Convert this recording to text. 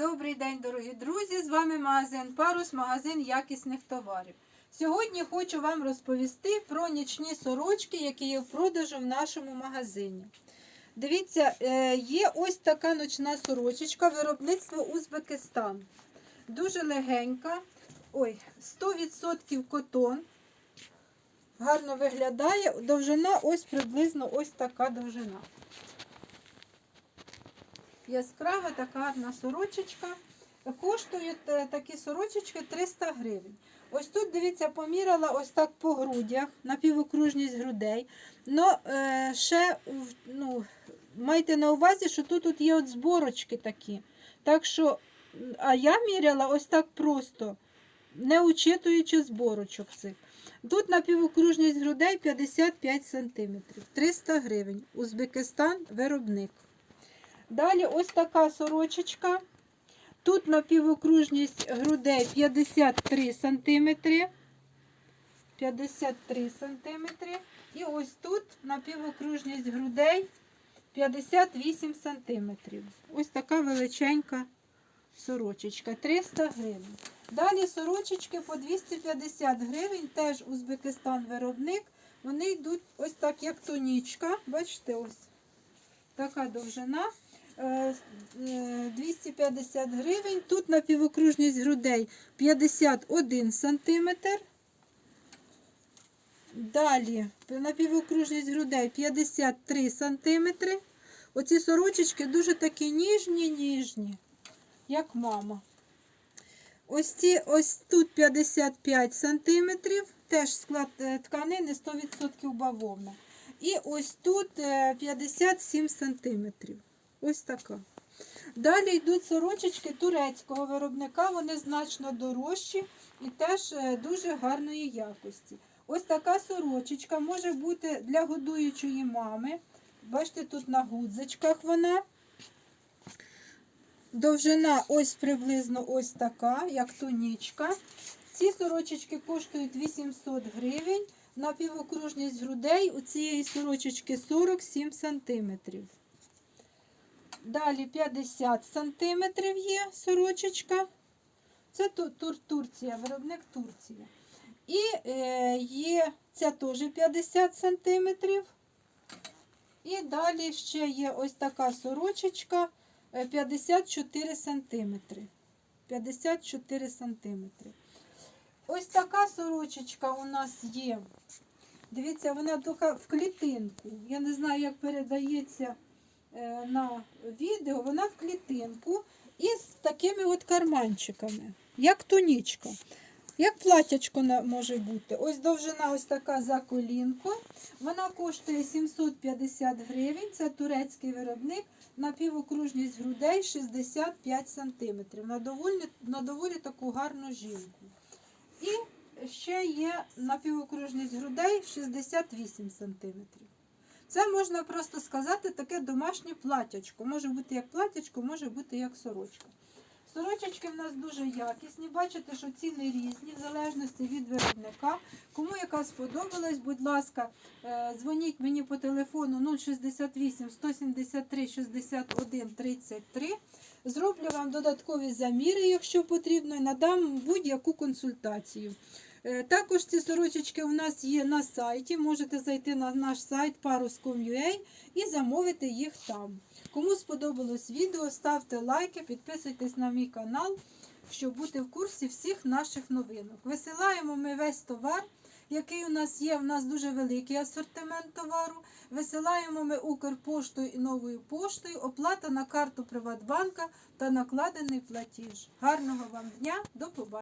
Добрий день, дорогі друзі! З вами магазин Парус, магазин якісних товарів. Сьогодні хочу вам розповісти про нічні сорочки, які є в продажу в нашому магазині. Дивіться, е, є ось така ночна сорочечка виробництва Узбекистан. Дуже легенька. Ой, 100% котон. Гарно виглядає. Довжина ось приблизно ось така довжина. Яскрава така гарна сорочечка. Коштують е, такі сорочечки 300 гривень. Ось тут, дивіться, поміряла ось так по грудях, на півокружність грудей. Но е, ще ну, майте на увазі, що тут, тут є от зборочки такі. Так що, а я міряла ось так просто, не учитуючи зборочок цих. Тут на півокружність грудей 55 см, 300 гривень. Узбекистан виробник. Далі ось така сорочечка. Тут на півокружність грудей 53 см. 53 см. І ось тут на півокружність грудей 58 см. Ось така величенька сорочечка. 300 гривень. Далі сорочечки по 250 гривень, теж Узбекистан виробник. Вони йдуть ось так, як тонічка. Бачите, ось така довжина. Е, е, 250 гривень. Тут на півокружність грудей 51 сантиметр. Далі на півокружність грудей 53 сантиметри. Оці сорочечки дуже такі ніжні, ніжні, як мама. Ці ці, ось тут 55 сантиметрів, теж склад е, тканини 100% бавовна. І ось тут е, 57 сантиметрів. Ось така. Далі йдуть сорочечки турецького виробника, вони значно дорожчі і теж е, дуже гарної якості. Ось така сорочечка може бути для годуючої мами. Бачите, тут на гудзичках вона. Довжина ось приблизно ось така, як тонічка. Ці сорочечки коштують 800 гривень. На півокружність грудей у цієї сорочечки 47 сантиметрів. Далі 50 сантиметрів є сорочечка. Це Тур Турція, виробник Турція. І е, є ця теж 50 сантиметрів. І далі ще є ось така сорочечка е, 54 сантиметри. 54 сантиметри. Ось така сорочечка у нас є. Дивіться, вона в клітинку. Я не знаю, як передається на відео. Вона в клітинку із такими от карманчиками, як тунічка. Як платячко може бути. Ось довжина ось така за колінку. Вона коштує 750 гривень. Це турецький виробник на півокружність грудей 65 см. На доволі, на доволі таку гарну жінку. І ще є на півокружність грудей 68 см. Це можна просто сказати таке домашнє платячко. Може бути як платячко, може бути як сорочка. Сорочечки в нас дуже якісні. Бачите, що ціни різні, в залежності від виробника. Кому яка сподобалась, будь ласка, е, дзвоніть мені по телефону 068 173 61 33. Зроблю вам додаткові заміри, якщо потрібно, і надам будь-яку консультацію. Е, Також ці сорочечки у нас є на сайті. Можете зайти на наш сайт parus.com.ua і замовити їх там. Кому сподобалось відео, ставте лайки, підписуйтесь на мій канал, щоб бути в курсі всіх наших новинок. Висилаємо ми весь товар, який у нас є. У нас дуже великий асортимент товару. Висилаємо ми Укрпоштою і новою поштою, оплата на карту Приватбанка та накладений платіж. Гарного вам дня, до побачення!